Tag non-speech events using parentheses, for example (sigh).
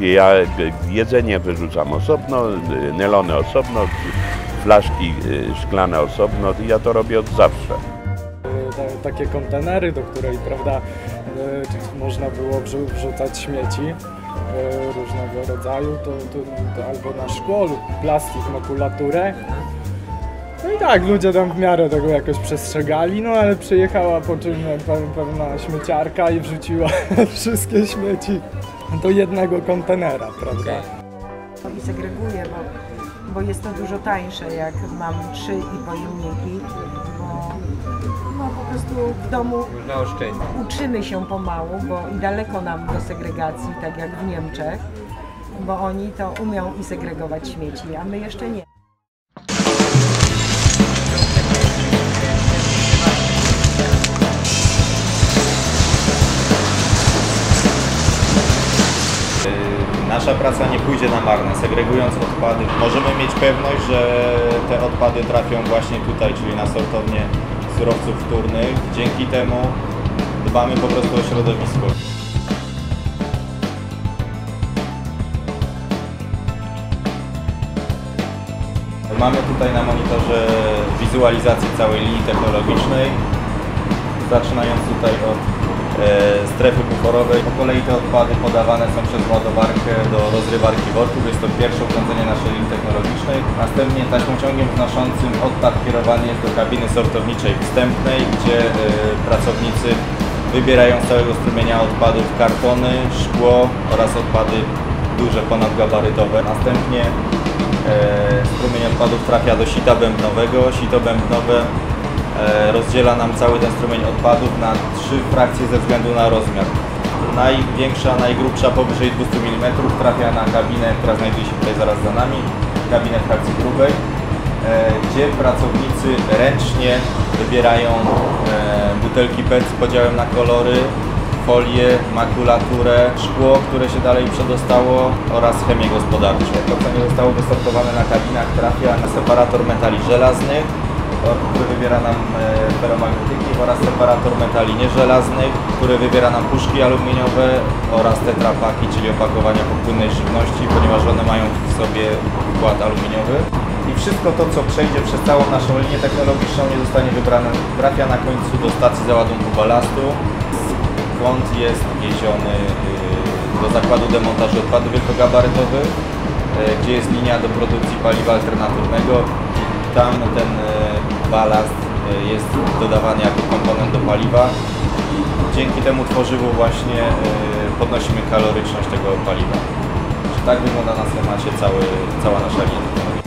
Ja jedzenie wyrzucam osobno, nelony osobno, flaszki szklane osobno. Ja to robię od zawsze. Ta- takie kontenery, do której prawda, e, można było wrzu- wrzucać śmieci e, różnego rodzaju, to, to, to albo na szkło lub plastik, makulaturę. No i tak, ludzie tam w miarę tego jakoś przestrzegali, no ale przyjechała po czym pe- pewna śmieciarka i wrzuciła (laughs) wszystkie śmieci (laughs) do jednego kontenera, prawda? i segreguję, bo, bo jest to dużo tańsze, jak mam trzy i pojemniki, bo no, po prostu w domu Można oszczędzić. uczymy się pomału, bo i daleko nam do segregacji, tak jak w Niemczech, bo oni to umią i segregować śmieci, a my jeszcze nie. Nasza praca nie pójdzie na marne. Segregując odpady, możemy mieć pewność, że te odpady trafią właśnie tutaj, czyli na sortownię surowców wtórnych. Dzięki temu dbamy po prostu o środowisko. Mamy tutaj na monitorze wizualizację całej linii technologicznej, zaczynając tutaj od strefy buforowej. Po kolei te odpady podawane są przez ładowarkę do rozrywarki worków. Jest to pierwsze urządzenie naszej linii technologicznej. Następnie taśmociągiem wnoszącym odpad kierowany jest do kabiny sortowniczej wstępnej, gdzie e, pracownicy wybierają z całego strumienia odpadów kartony, szkło oraz odpady duże ponadgabarytowe. Następnie e, strumień odpadów trafia do sita bębnowego. Sito bębnowe e, rozdziela nam cały ten strumień odpadów na trzy frakcje ze względu na rozmiar. Największa, najgrubsza powyżej 200 mm trafia na kabinę, która znajduje się tutaj zaraz za nami, kabinę frakcji grubej, e, gdzie pracownicy ręcznie wybierają e, butelki PET z podziałem na kolory, folię, makulaturę, szkło, które się dalej przedostało oraz chemię gospodarczą. To, co nie zostało wysortowane na kabinach trafia na separator metali żelaznych, który wybiera nam e, feromagnetyki oraz separator metali nieżelaznych, który wybiera nam puszki aluminiowe oraz tetrapaki, czyli opakowania popłynnej żywności, ponieważ one mają w sobie wkład aluminiowy. I wszystko to, co przejdzie przez całą naszą linię technologiczną, nie zostanie wybrane, trafia na końcu do stacji załadunku balastu, skąd jest wieziony y, do zakładu demontażu odpadów wielkogabarytowych, y, gdzie jest linia do produkcji paliwa alternatywnego. Tam ten y, balast y, jest dodawany jako komponent do paliwa. Dzięki temu tworzywu właśnie y, podnosimy kaloryczność tego paliwa. Tak wygląda na schemacie cały, cała nasza linia.